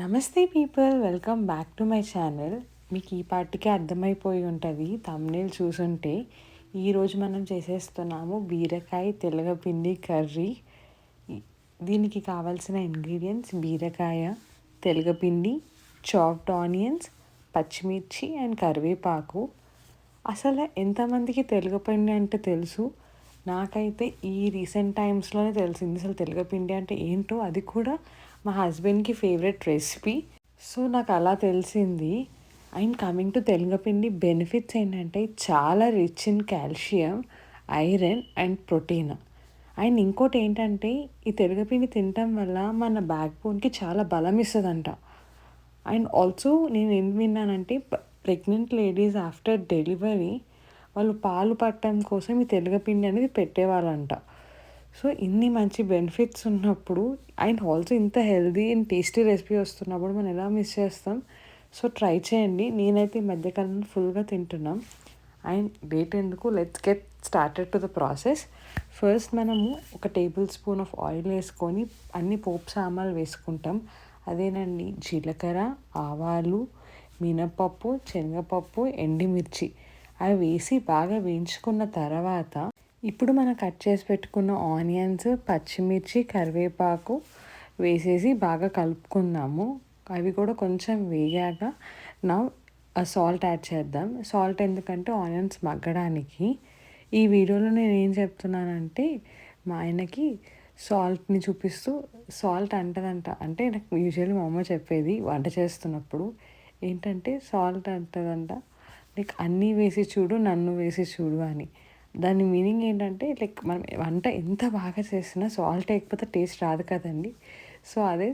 నమస్తే people welcome back to my channel. మీకు ఈ పాటికి అర్థమైపోయి ఉంటుంది తమ్నేల్ చూసుంటే. ఈరోజు మనం చేసేస్తున్నాము బీరకాయ తెలగపిండి కర్రీ. దీనికి కావాల్సిన ఇంగ్రీడియంట్స్ బీరకాయ తెలగపిండి చాప్డ్ ఆనియన్స్ పచ్చిమిర్చి అండ్ కరివేపాకు. అసలు ఎంతమందికి తెలగపిండి అంటే తెలుసు? నాకైతే ఈ రీసెంట్ టైమ్స్లోనే తెలిసింది. అసలు తెలగపిండి అంటే ఏంటో అది కూడా మా హస్బెండ్కి ఫేవరెట్ రెసిపీ. సో నాకు అలా తెలిసింది. అండ్ కమింగ్ టు తెలగపిండి బెనిఫిట్స్ ఏంటంటే చాలా rich in calcium iron and protein. And ఇంకోటి ఏంటంటే ఈ తెలగపిండి తినటం వల్ల మన బ్యాక్ బోన్కి చాలా బలం ఇస్తుందంట. అండ్ ఆల్సో నేను ఏం విన్నానంటే ప్రెగ్నెంట్ లేడీస్ ఆఫ్టర్ డెలివరీ వాళ్ళు పాలు పట్టడం కోసం ఈ తెలగపిండి అనేది పెట్టేవాళ్ళంట. సో ఇన్ని మంచి బెనిఫిట్స్ ఉన్నప్పుడు అండ్ ఆల్సో ఇంత హెల్దీ అండ్ టేస్టీ రెసిపీ వస్తున్నప్పుడు మనం ఎలా మిస్ చేస్తాం? సో ట్రై చేయండి. నేనైతే ఈ మధ్యకాలంలో ఫుల్గా తింటున్నాం. అండ్ డేట్ ఎందుకు? Let's get started to the process first మనము ఒక టేబుల్ స్పూన్ ఆఫ్ ఆయిల్ వేసుకొని అన్ని పోపు సామాన్లు వేసుకుంటాం. అదేనండి జీలకర్ర ఆవాలు మినపప్పు శనగపప్పు ఎండిమిర్చి. అవి వేసి బాగా వేయించుకున్న తర్వాత ఇప్పుడు మనం కట్ చేసి పెట్టుకున్న ఆనియన్స్ పచ్చిమిర్చి కరివేపాకు వేసేసి బాగా కలుపుకుందాము. అవి కూడా కొంచెం వేగాక నా సాల్ట్ యాడ్ చేద్దాం. సాల్ట్ ఎందుకంటే ఆనియన్స్ మగ్గడానికి. ఈ వీడియోలో నేను ఏం చెప్తున్నానంటే మా ఆయనకి సాల్ట్ని చూపిస్తూ సాల్ట్ అంటదంట. అంటే నాకు యూజువల్లీ మా అమ్మ చెప్పేది వంట చేస్తున్నప్పుడు. ఏంటంటే సాల్ట్ అంటదంట. లైక్ అన్నీ వేసి చూడు నన్ను వేసి చూడు అని. దాని మీనింగ్ ఏంటంటే లైక్ మనం వంట ఎంత బాగా చేసినా సాల్ట్ వేయకపోతే టేస్ట్ రాదు కదండి. సో అదే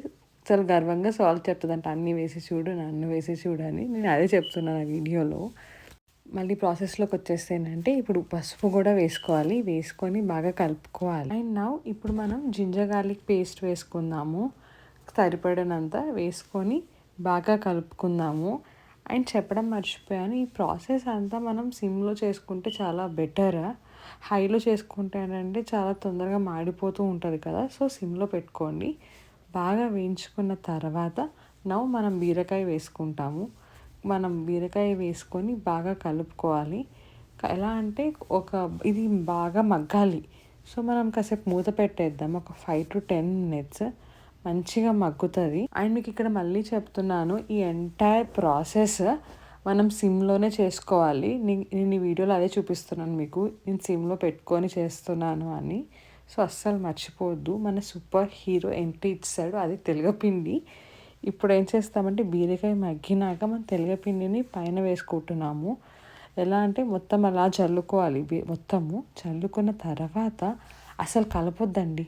చాలా గర్వంగా సాల్ట్ చెప్తుందంట అన్నీ వేసి చూడు నన్ను వేసి చూడు అని. నేను అదే చెప్తున్నాను ఆ వీడియోలో. మళ్ళీ ప్రాసెస్లోకి వచ్చేస్తే ఏంటంటే ఇప్పుడు పసుపు కూడా వేసుకోవాలి. వేసుకొని బాగా కలుపుకోవాలి. అండ్ నా ఇప్పుడు మనం జింజర్ గార్లిక్ పేస్ట్ వేసుకుందాము. సరిపడినంత వేసుకొని బాగా కలుపుకుందాము. అండ్ చెప్పడం మర్చిపోయాను. ఈ ప్రాసెస్ అంతా మనం సిమ్లో చేసుకుంటే చాలా బెటర్. హైలో చేసుకుంటే ఏంటంటే చాలా తొందరగా మాడిపోతూ ఉంటుంది కదా. సో సిమ్లో పెట్టుకోండి. బాగా వేయించుకున్న తర్వాత నవ్వు మనం బీరకాయ వేసుకుంటాము. మనం బీరకాయ వేసుకొని బాగా కలుపుకోవాలి. ఎలా అంటే ఒక ఇది బాగా మగ్గాలి. సో మనం కాసేపు మూత పెట్టేద్దాం. ఒక ఫైవ్ టు టెన్ మినిట్స్. మంచిగా మగ్గుతుంది. అండ్ మీకు ఇక్కడ మళ్ళీ చెప్తున్నాను ఈ ఎంటైర్ ప్రాసెస్ మనం సిమ్లోనే చేసుకోవాలి. నేను ఈ వీడియోలో అదే చూపిస్తున్నాను మీకు. నేను సిమ్లో పెట్టుకొని చేస్తున్నాను అని. సో అస్సలు మర్చిపోవద్దు. మన సూపర్ హీరో ఎంట్రీ ఇచ్చాడు అది తెలగపిండి. ఇప్పుడు ఏం చేస్తామంటే బీరకాయ మగ్గినాక మనం తెలగపిండిని పైన వేసుకుంటున్నాము. ఎలా అంటే మొత్తం అలా చల్లుకోవాలి. మొత్తము చల్లుకున్న తర్వాత అసలు కలపొద్దండి.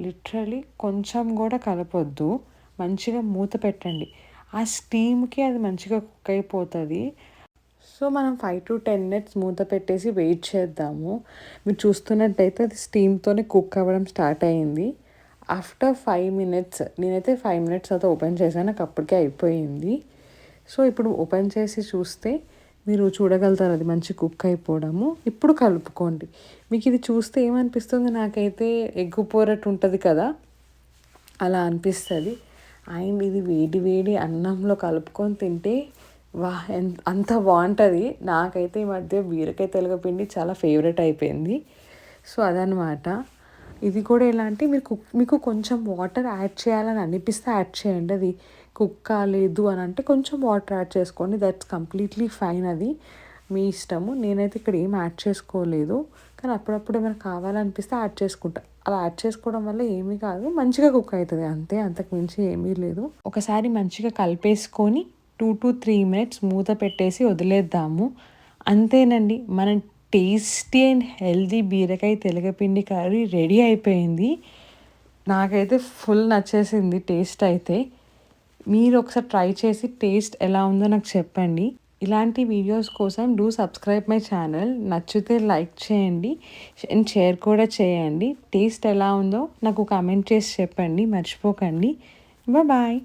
లిటరలీ కొంచెం కూడా కలపొద్దు. మంచిగా మూత పెట్టండి. ఆ స్టీమ్కి అది మంచిగా కుక్ అయిపోతుంది. సో మనం ఫైవ్ టు టెన్ మినిట్స్ మూత పెట్టేసి వెయిట్ చేద్దాము. మీరు చూస్తున్నట్టయితే అది స్టీమ్తోనే కుక్ అవ్వడం స్టార్ట్ అయ్యింది ఆఫ్టర్ ఫైవ్ మినిట్స్ నేనైతే ఫైవ్ మినిట్స్ అయితే ఓపెన్ చేశాను. నాకు అప్పటికే అయిపోయింది. సో ఇప్పుడు ఓపెన్ చేసి చూస్తే మీరు చూడగలుగుతారు అది మంచి కుక్ అయిపోవడము. ఇప్పుడు కలుపుకోండి. మీకు ఇది చూస్తే ఏమనిపిస్తుంది? నాకైతే ఎగ్గు పోరట్టు ఉంటుంది కదా అలా అనిపిస్తుంది. అండ్ ఇది వేడి వేడి అన్నంలో కలుపుకొని తింటే వా అంత బాగుంటుంది. నాకైతే ఈ మధ్య బీరకాయ తెలగపిండి చాలా ఫేవరెట్ అయిపోయింది. సో అదనమాట ఇది కూడా ఎలా అంటే మీరు కుక్ మీకు కొంచెం వాటర్ యాడ్ చేయాలని అనిపిస్తే యాడ్ చేయండి. అది కుక్ కాలేదు అని అంటే కొంచెం వాటర్ యాడ్ చేసుకోండి. దట్స్ కంప్లీట్లీ ఫైన్ అది. మీ ఇష్టము. నేనైతే ఇక్కడ ఏం యాడ్ చేసుకోలేదు. కానీ అప్పుడప్పుడు ఏమైనా కావాలనిపిస్తే యాడ్ చేసుకుంటా. అలా యాడ్ చేసుకోవడం వల్ల ఏమీ కాదు. మంచిగా కుక్ అవుతుంది. అంతే. అంతకు మించి ఏమీ లేదు. ఒకసారి మంచిగా కలిపేసుకొని టూ టు త్రీ మినిట్స్ మూత పెట్టేసి వదిలేద్దాము. అంతేనండి. మనం టేస్టీ అండ్ హెల్దీ బీరకాయ తెలగపిండి కర్రీ రెడీ అయిపోయింది. నాకైతే ఫుల్ నచ్చేసింది టేస్ట్ అయితే. మీరు ఒకసారి ట్రై చేసి టేస్ట్ ఎలా ఉందో నాకు చెప్పండి. ఇలాంటి వీడియోస్ కోసం డూ సబ్స్క్రైబ్ మై ఛానల్ నచ్చితే లైక్ చేయండి. అండ్ షేర్ కూడా చేయండి. టేస్ట్ ఎలా ఉందో నాకు కామెంట్ చేసి చెప్పండి. మర్చిపోకండి. బాయ్